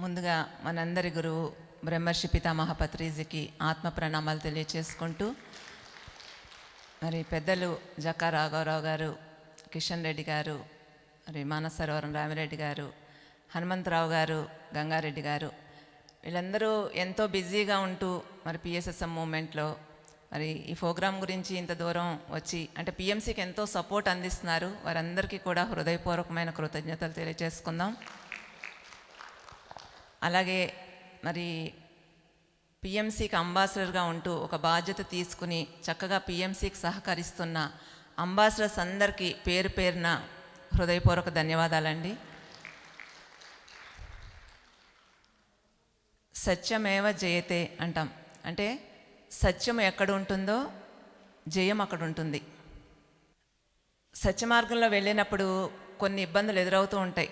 ముందుగా మనందరి గురువు బ్రహ్మర్షి పితామహ పత్రిజీకి ఆత్మ ప్రణామాలు తెలియచేసుకుంటూ మరి పెద్దలు జక్కా రాఘవరావు గారు కిషన్ రెడ్డి గారు మరి మానసరోవరం రామిరెడ్డి గారు హనుమంతరావు గారు గంగారెడ్డి గారు వీళ్ళందరూ ఎంతో బిజీగా ఉంటూ మరి పిఎస్ఎస్ఎం మూమెంట్లో మరి ఈ ప్రోగ్రాం గురించి ఇంత దూరం వచ్చి అంటే పిఎంసీకి ఎంతో సపోర్ట్ అందిస్తున్నారు. వారందరికీ కూడా హృదయపూర్వకమైన కృతజ్ఞతలు తెలియజేసుకుందాం అలాగే మరి పిఎంసికి అంబాసిడర్గా ఉంటూ ఒక బాధ్యత తీసుకుని చక్కగా పిఎంసికి సహకరిస్తున్న అంబాసిడర్స్ అందరికీ పేరు పేరున హృదయపూర్వక ధన్యవాదాలండి. సత్యమేవ జయతే అంటాం. అంటే సత్యం ఎక్కడ ఉంటుందో జయం అక్కడ ఉంటుంది. సత్య మార్గంలో వెళ్ళినప్పుడు కొన్ని ఇబ్బందులు ఎదురవుతూ ఉంటాయి.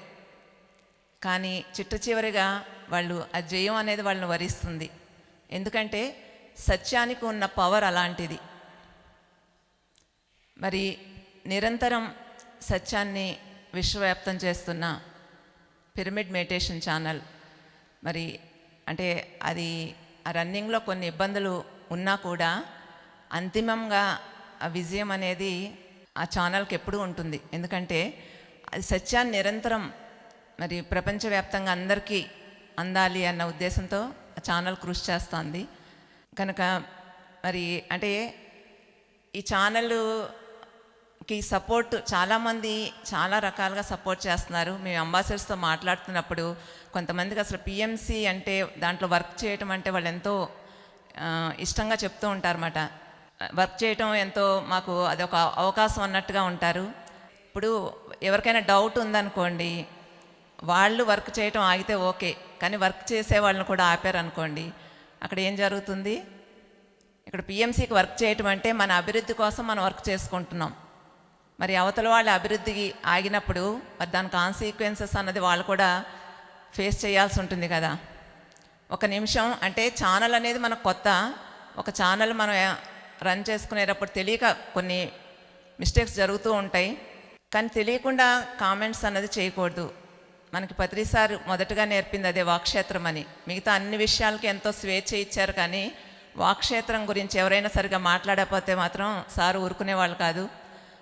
కానీ చిట్ట చివరిగా వాళ్ళు ఆ జయం అనేది వాళ్ళని వరిస్తుంది. ఎందుకంటే సత్యానికి ఉన్న పవర్ అలాంటిది. మరి నిరంతరం సత్యాన్ని విశ్వవ్యాప్తం చేస్తున్న పిరమిడ్ మెడిటేషన్ ఛానల్ మరి అంటే అది ఆ రన్నింగ్లో కొన్ని ఇబ్బందులు ఉన్నా కూడా అంతిమంగా ఆ విజయం అనేది ఆ ఛానల్కి ఎప్పుడూ ఉంటుంది. ఎందుకంటే అది సత్యాన్ని నిరంతరం మరి ప్రపంచవ్యాప్తంగా అందరికీ అందాలి అన్న ఉద్దేశంతో ఆ ఛానల్ కృషి చేస్తుంది. కనుక మరి అంటే ఈ ఛానల్కి సపోర్ట్ చాలామంది చాలా రకాలుగా సపోర్ట్ చేస్తున్నారు. మేము అంబాసిడర్స్తో మాట్లాడుతున్నప్పుడు కొంతమందికి అసలు పిఎంసి అంటే దాంట్లో వర్క్ చేయటం అంటే వాళ్ళు ఎంతో ఇష్టంగా చెప్తూ ఉంటారన్నమాట. వర్క్ చేయటం ఎంతో మాకు అదొక అవకాశం అన్నట్టుగా ఉంటారు. ఇప్పుడు ఎవరికైనా డౌట్ ఉందనుకోండి వాళ్ళు వర్క్ చేయటం ఆగితే ఓకే కానీ వర్క్ చేసే వాళ్ళని కూడా ఆపారు అనుకోండి అక్కడ ఏం జరుగుతుంది? ఇక్కడ పిఎంసీకి వర్క్ చేయటం అంటే మన అభివృద్ధి కోసం మనం వర్క్ చేసుకుంటున్నాం. మరి అవతల వాళ్ళ అభివృద్ధికి ఆగినప్పుడు మరి దాని కాన్సిక్వెన్సెస్ అన్నది వాళ్ళు కూడా ఫేస్ చేయాల్సి ఉంటుంది కదా. ఒక నిమిషం అంటే ఛానల్ అనేది మనకు కొత్త. ఒక ఛానల్ మనం రన్ చేసుకునేటప్పుడు తెలియక కొన్ని మిస్టేక్స్ జరుగుతూ ఉంటాయి. కానీ తెలియకుండా కామెంట్స్ అన్నది చేయకూడదు. మనకి పత్రిసార్ మొదటగా నేర్పింది అదే వాక్షేత్రం అని. మిగతా అన్ని విషయాలకి ఎంతో స్వేచ్ఛ ఇచ్చారు కానీ వాక్షేత్రం గురించి ఎవరైనా సరిగా మాట్లాడకపోతే మాత్రం సారు ఊరుకునే వాళ్ళు కాదు.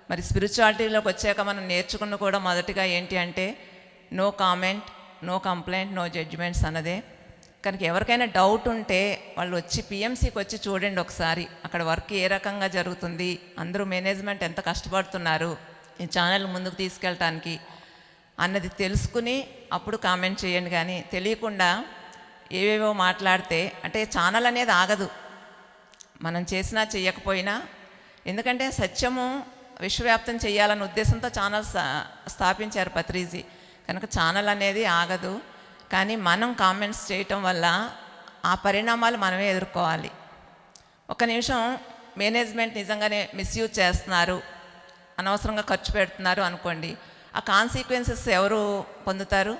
మరి స్పిరిచువాలిటీలోకి వచ్చాక మనం నేర్చుకున్న కూడా మొదటిగా ఏంటి అంటే no comment no complaint no judgements అన్నదే. కనుక ఎవరికైనా డౌట్ ఉంటే వాళ్ళు వచ్చి పిఎంసీకి వచ్చి చూడండి ఒకసారి అక్కడ వర్క్ ఏ రకంగా జరుగుతుంది అందరూ మేనేజ్మెంట్ ఎంత కష్టపడుతున్నారు ఈ ఛానల్ ముందుకు తీసుకెళ్ళటానికి అన్నది తెలుసుకుని అప్పుడు కామెంట్ చేయండి కానీ తెలియకుండా ఏవేవో మాట్లాడితే అంటే ఛానల్ అనేది ఆగదు. మనం చేసినా చెయ్యకపోయినా ఎందుకంటే సత్యము విశ్వవ్యాప్తం చేయాలన్న ఉద్దేశంతో ఛానల్ స్థా- స్థాపించారు పత్రిజీ. కనుక ఛానల్ అనేది ఆగదు. కానీ మనం కామెంట్స్ చేయటం వల్ల ఆ పరిణామాలు మనమే ఎదుర్కోవాలి. ఒక నిమిషం మేనేజ్మెంట్ నిజంగానే మిస్యూజ్ చేస్తున్నారు అనవసరంగా ఖర్చు పెడుతున్నారు అనుకోండి. ఆ కాన్సిక్వెన్సెస్ ఎవరు పొందుతారు?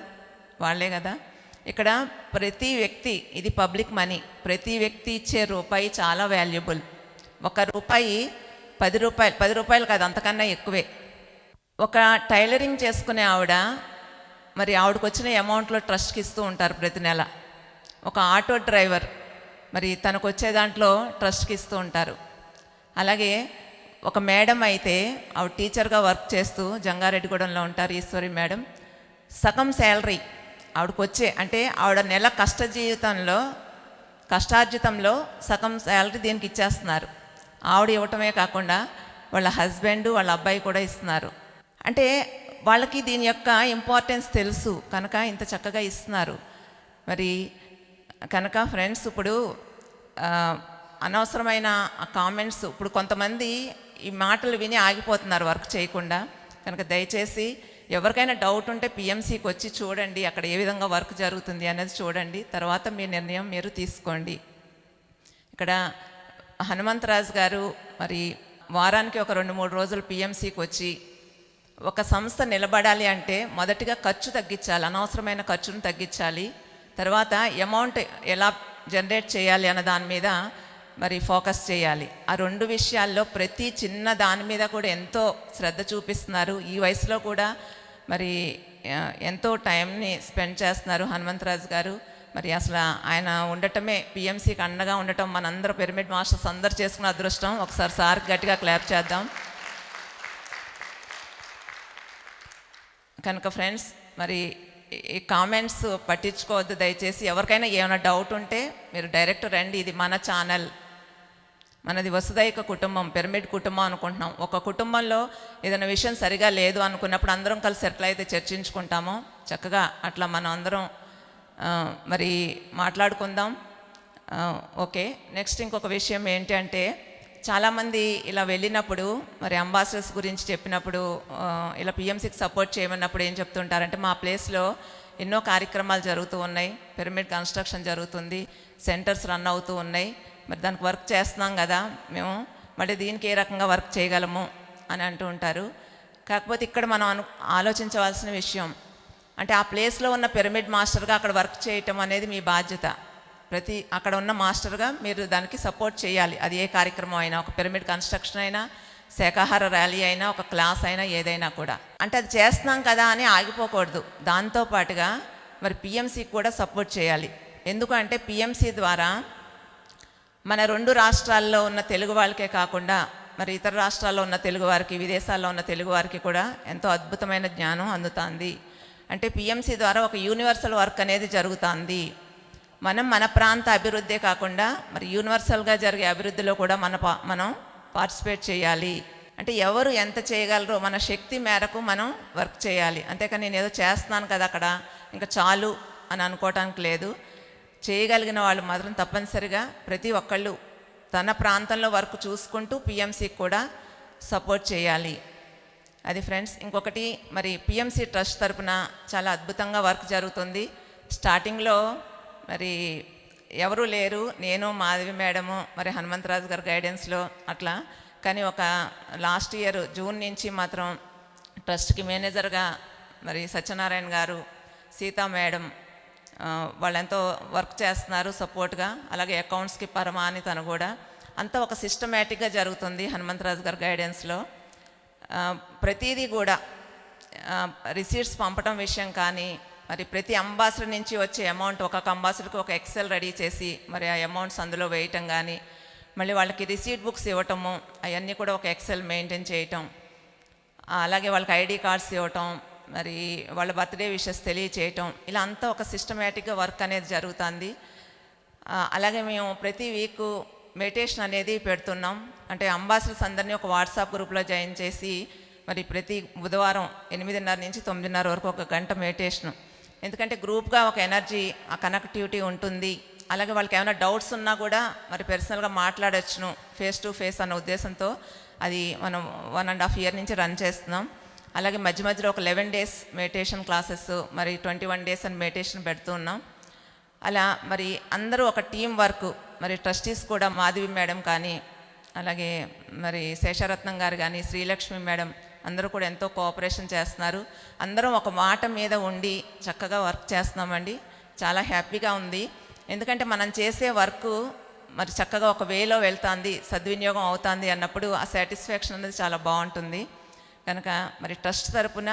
వాళ్ళే కదా. ఇక్కడ ప్రతి వ్యక్తి ఇది పబ్లిక్ మనీ ప్రతి వ్యక్తి ఇచ్చే రూపాయి చాలా వాల్యుబుల్ ఒక రూపాయి పది రూపాయలు పది రూపాయలు కాదు అంతకన్నా ఎక్కువే. ఒక టైలరింగ్ చేసుకునే ఆవిడ మరి ఆవిడకు వచ్చిన అమౌంట్లో ట్రస్ట్కి ఇస్తూ ఉంటారు ప్రతి నెల. ఒక ఆటో డ్రైవర్ మరి తనకు వచ్చే దాంట్లో ట్రస్ట్కి ఇస్తూ ఉంటారు. అలాగే ఒక మేడం అయితే ఆవిడ టీచర్గా వర్క్ చేస్తూ జంగారెడ్డిగూడెంలో ఉంటారు ఈశ్వరి మేడం. సగం శాలరీ ఆవిడకు వచ్చే అంటే ఆవిడ నెల కష్ట జీవితంలో కష్టార్జితంలో సగం శాలరీ దీనికి ఇచ్చేస్తున్నారు. ఆవిడ ఇవ్వటమే కాకుండా వాళ్ళ హస్బెండ్ వాళ్ళ అబ్బాయి కూడా ఇస్తున్నారు. అంటే వాళ్ళకి దీని యొక్క ఇంపార్టెన్స్ తెలుసు కనుక ఇంత చక్కగా ఇస్తున్నారు. మరి కనుక ఫ్రెండ్స్ ఇప్పుడు అనవసరమైన కామెంట్స్ ఇప్పుడు కొంతమంది ఈ మాటలు విని ఆగిపోతున్నారు వర్క్ చేయకుండా. కనుక దయచేసి ఎవరికైనా డౌట్ ఉంటే పిఎంసీకి వచ్చి చూడండి అక్కడ ఏ విధంగా వర్క్ జరుగుతుంది అనేది చూడండి. తర్వాత మీ నిర్ణయం మీరు తీసుకోండి. ఇక్కడ హనుమంతరాజు గారు మరి వారానికి ఒక రెండు మూడు రోజులు పిఎంసీకి వచ్చి ఒక సంస్థ నిలబడాలి అంటే మొదటిగా ఖర్చు తగ్గించాలి అనవసరమైన ఖర్చును తగ్గించాలి. తర్వాత అమౌంట్ ఎలా జనరేట్ చేయాలి అన్న దాని మీద మరి ఫోకస్ చేయాలి. ఆ రెండు విషయాల్లో ప్రతి చిన్న దాని మీద కూడా ఎంతో శ్రద్ధ చూపిస్తున్నారు. ఈ వయసులో కూడా మరి ఎంతో టైంని స్పెండ్ చేస్తున్నారు హనుమంతరాజు గారు. మరి అసలు ఆయన ఉండటమే పిఎంసీకి అండగా ఉండటం మనందరూ పిరమిడ్ మాస్టర్స్ అందరు చేసుకున్న అదృష్టం. ఒకసారి సార్ గట్టిగా క్లాప్ చేద్దాం. కనుక ఫ్రెండ్స్ మరి ఈ కామెంట్స్ పట్టించుకోవద్దు. దయచేసి ఎవరికైనా ఏమైనా డౌట్ ఉంటే మీరు డైరెక్ట్ రండి. ఇది మన ఛానల్. మనది వసుదైక కుటుంబం పిరమిడ్ కుటుంబం అనుకుంటున్నాం. ఒక కుటుంబంలో ఏదైనా విషయం సరిగా లేదు అనుకున్నప్పుడు అందరం కలిసి ఎట్లయితే చర్చించుకుంటామో. చక్కగా అట్లా మనం అందరం మరి మాట్లాడుకుందాం. ఓకే. నెక్స్ట్ ఇంకొక విషయం ఏంటి అంటే చాలామంది ఇలా వెళ్ళినప్పుడు మరి అంబాసిడర్స్ గురించి చెప్పినప్పుడు ఇలా పిఎంసికి సపోర్ట్ చేయమన్నప్పుడు ఏం చెప్తుంటారంటే మా ప్లేస్లో ఎన్నో కార్యక్రమాలు జరుగుతూ ఉన్నాయి. పిరమిడ్ కన్స్ట్రక్షన్ జరుగుతుంది. సెంటర్స్ రన్ అవుతూ ఉన్నాయి. మరి దానికి వర్క్ చేస్తున్నాం కదా మేము. మళ్ళీ దీనికి ఏ రకంగా వర్క్ చేయగలము అని అంటూ ఉంటారు. కాకపోతే ఇక్కడ మనం అను ఆలోచించవలసిన విషయం అంటే ఆ ప్లేస్లో ఉన్న పిరమిడ్ మాస్టర్గా అక్కడ వర్క్ చేయటం అనేది మీ బాధ్యత. ప్రతి అక్కడ ఉన్న మాస్టర్గా మీరు దానికి సపోర్ట్ చేయాలి. అది ఏ కార్యక్రమం అయినా ఒక పిరమిడ్ కన్స్ట్రక్షన్ అయినా శాఖాహార ర్యాలీ అయినా ఒక క్లాస్ అయినా ఏదైనా కూడా. అంటే అది చేస్తున్నాం కదా అని ఆగిపోకూడదు. దాంతో పాటుగా మరి పిఎంసికి కూడా సపోర్ట్ చేయాలి. ఎందుకంటే పిఎంసీ ద్వారా మన రెండు రాష్ట్రాల్లో ఉన్న తెలుగు వాళ్ళకే కాకుండా మరి ఇతర రాష్ట్రాల్లో ఉన్న తెలుగు వారికి విదేశాల్లో ఉన్న తెలుగు వారికి కూడా ఎంతో అద్భుతమైన జ్ఞానం అందుతుంది. అంటే పిఎంసి ద్వారా ఒక యూనివర్సల్ వర్క్ అనేది జరుగుతుంది. మనం మన ప్రాంత అభివృద్ధే కాకుండా మరి యూనివర్సల్గా జరిగే అభివృద్ధిలో కూడా మన పా- మనం పార్టిసిపేట్ చేయాలి. అంటే ఎవరు ఎంత చేయగలరో మన శక్తి మేరకు మనం వర్క్ చేయాలి. అంతేకాని నేను ఏదో చేస్తున్నాను కదా అక్కడ ఇంకా చాలు అని అనుకోవటానికి లేదు. చేయగలిగిన వాళ్ళు మాత్రం తప్పనిసరిగా ప్రతి ఒక్కళ్ళు తన ప్రాంతంలో వర్క్ చూసుకుంటూ పిఎంసీకి కూడా సపోర్ట్ చేయాలి. అది ఫ్రెండ్స్ ఇంకొకటి మరి పిఎంసీ ట్రస్ట్ తరపున చాలా అద్భుతంగా వర్క్ జరుగుతుంది. స్టార్టింగ్లో మరి ఎవరు లేరు నేను మాధవి మేడము మరి హనుమంతరాజు గారి గైడెన్స్లో అట్లా. కానీ ఒక లాస్ట్ ఇయర్ జూన్ నుంచి మాత్రం ట్రస్ట్కి మేనేజర్గా మరి సత్యనారాయణ గారు సీతా మేడం వాళ్ళు ఎంతో వర్క్ చేస్తున్నారు సపోర్ట్గా అలాగే అకౌంట్స్కి పరమాని తను కూడా. అంతా ఒక సిస్టమేటిక్గా జరుగుతుంది హనుమంతరాజు గారి గైడెన్స్లో. ప్రతిదీ కూడా రిసీట్స్ పంపడం విషయం కానీ మరి ప్రతి అంబాసిడర్ నుంచి వచ్చే అమౌంట్ ఒక్కొక్క అంబాసిడర్కి ఒక ఎక్సెల్ రెడీ చేసి మరి ఆ అమౌంట్స్ అందులో వేయటం కానీ మళ్ళీ వాళ్ళకి రిసీట్ బుక్స్ ఇవ్వటము అవన్నీ కూడా ఒక ఎక్సెల్ మెయింటైన్ చేయటం అలాగే వాళ్ళకి ఐడి కార్డ్స్ ఇవ్వటం మరి వాళ్ళ బర్త్డే విషెస్ తెలియచేయటం ఇలా అంతా ఒక సిస్టమేటిక్గా వర్క్ అనేది జరుగుతుంది. అలాగే మేము ప్రతి వీక్ మెడిటేషన్ అనేది పెడుతున్నాం. అంటే అంబాసిడర్స్ అందరినీ ఒక వాట్సాప్ గ్రూప్లో జాయిన్ చేసి మరి ప్రతి బుధవారం ఎనిమిదిన్నర నుంచి తొమ్మిదిన్నర వరకు ఒక గంట మెడిటేషన్. ఎందుకంటే గ్రూప్గా ఒక ఎనర్జీ ఆ కనెక్టివిటీ ఉంటుంది. అలాగే వాళ్ళకి ఏమైనా డౌట్స్ ఉన్నా కూడా మరి పర్సనల్గా మాట్లాడొచ్చును ఫేస్ టు ఫేస్ అన్న ఉద్దేశంతో. అది మనం వన్ అండ్ హాఫ్ ఇయర్ నుంచి రన్ చేస్తున్నాం. అలాగే మధ్య మధ్యలో ఒక లెవెన్ డేస్ మెడిటేషన్ క్లాసెస్ మరి ట్వంటీ వన్ డేస్ అని మెడిటేషన్ పెడుతూ ఉన్నాం. అలా మరి అందరూ ఒక టీం వర్క్ మరి ట్రస్టీస్ కూడా మాధవి మేడం కానీ అలాగే మరి శేషరత్నం గారు కానీ శ్రీలక్ష్మి మేడం అందరూ కూడా ఎంతో కోఆపరేషన్ చేస్తున్నారు. అందరం ఒక మాట మీద ఉండి చక్కగా వర్క్ చేస్తున్నామండి. చాలా హ్యాపీగా ఉంది. ఎందుకంటే మనం చేసే వర్క్ మరి చక్కగా ఒక వేలో వెళ్తుంది సద్వినియోగం అవుతుంది అన్నప్పుడు ఆ సాటిస్ఫాక్షన్ అనేది చాలా బాగుంటుంది. కనుక మరి ట్రస్ట్ తరపున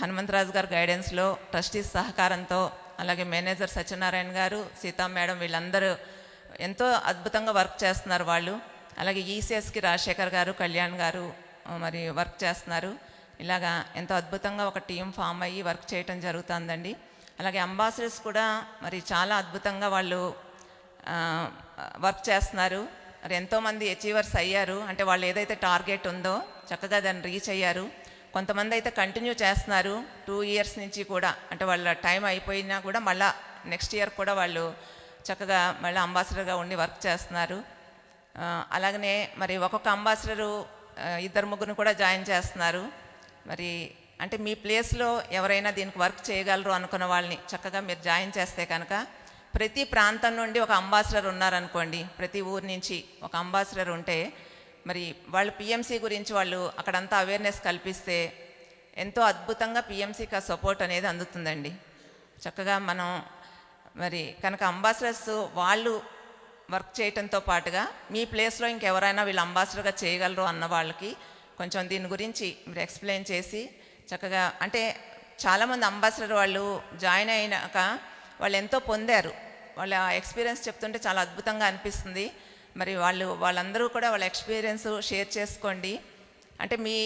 హనుమంతరాజు గారు గైడెన్స్లో ట్రస్టీస్ సహకారంతో అలాగే మేనేజర్ సత్యనారాయణ గారు సీతా మేడం వీళ్ళందరూ ఎంతో అద్భుతంగా వర్క్ చేస్తున్నారు వాళ్ళు. అలాగే ఈసీఎస్కి రాజశేఖర్ గారు కళ్యాణ్ గారు మరి వర్క్ చేస్తున్నారు. ఇలాగా ఎంతో అద్భుతంగా ఒక టీం ఫామ్ అయ్యి వర్క్ చేయటం జరుగుతుందండి. అలాగే అంబాసిడర్స్ కూడా మరి చాలా అద్భుతంగా వాళ్ళు వర్క్ చేస్తున్నారు. మరి ఎంతోమంది అచీవర్స్ అయ్యారు. అంటే వాళ్ళు ఏదైతే టార్గెట్ ఉందో చక్కగా దాన్ని రీచ్ అయ్యారు. కొంతమంది అయితే కంటిన్యూ చేస్తున్నారు. టూ ఇయర్స్ నుంచి కూడా. అంటే వాళ్ళ టైం అయిపోయినా కూడా మళ్ళా నెక్స్ట్ ఇయర్ కూడా వాళ్ళు చక్కగా మళ్ళీ అంబాసిడర్గా ఉండి వర్క్ చేస్తున్నారు. అలాగనే మరి ఒక్కొక్క అంబాసిడరు ఇద్దరు ముగ్గురు కూడా జాయిన్ చేస్తున్నారు. మరి అంటే మీ ప్లేస్లో ఎవరైనా దీనికి వర్క్ చేయగలరు అనుకున్న వాళ్ళని చక్కగా మీరు జాయిన్ చేస్తే కనుక ప్రతి ప్రాంతం నుండి ఒక అంబాసిడర్ ఉన్నారనుకోండి ప్రతి ఊరు నుంచి ఒక అంబాసిడర్ ఉంటే మరి వాళ్ళు పిఎంసీ గురించి వాళ్ళు అక్కడంతా అవేర్నెస్ కల్పిస్తే ఎంతో అద్భుతంగా పిఎంసీకి ఆ సపోర్ట్ అనేది అందుతుందండి. చక్కగా మనం మరి కనుక అంబాసిడర్స్ వాళ్ళు వర్క్ చేయటంతో పాటుగా మీ ప్లేస్లో ఇంకెవరైనా వీళ్ళు అంబాసిడర్గా చేయగలరు అన్న వాళ్ళకి కొంచెం దీని గురించి మీరు ఎక్స్ప్లెయిన్ చేసి చక్కగా అంటే చాలామంది అంబాసిడర్ వాళ్ళు జాయిన్ అయినాక వాళ్ళు ఎంతో పొందారు. వాళ్ళ ఎక్స్పీరియన్స్ చెప్తుంటే చాలా అద్భుతంగా అనిపిస్తుంది. మరి వాళ్ళు వాళ్ళందరూ కూడా వాళ్ళ ఎక్స్పీరియన్స్ షేర్ చేసుకోండి. అంటే మీ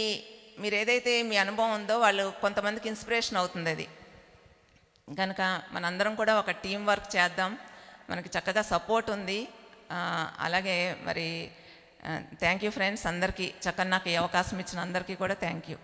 మీరు ఏదైతే మీ అనుభవం ఉందో వాళ్ళు కొంతమందికి ఇన్స్పిరేషన్ అవుతుంది అది కనుక మనందరం కూడా ఒక టీం వర్క్ చేద్దాం. మనకి చక్కగా సపోర్ట్ ఉంది. అలాగే మరి థ్యాంక్ యూ ఫ్రెండ్స్ అందరికీ. చక్కగా నాకు ఈ అవకాశం ఇచ్చిన అందరికీ కూడా థ్యాంక్ యూ.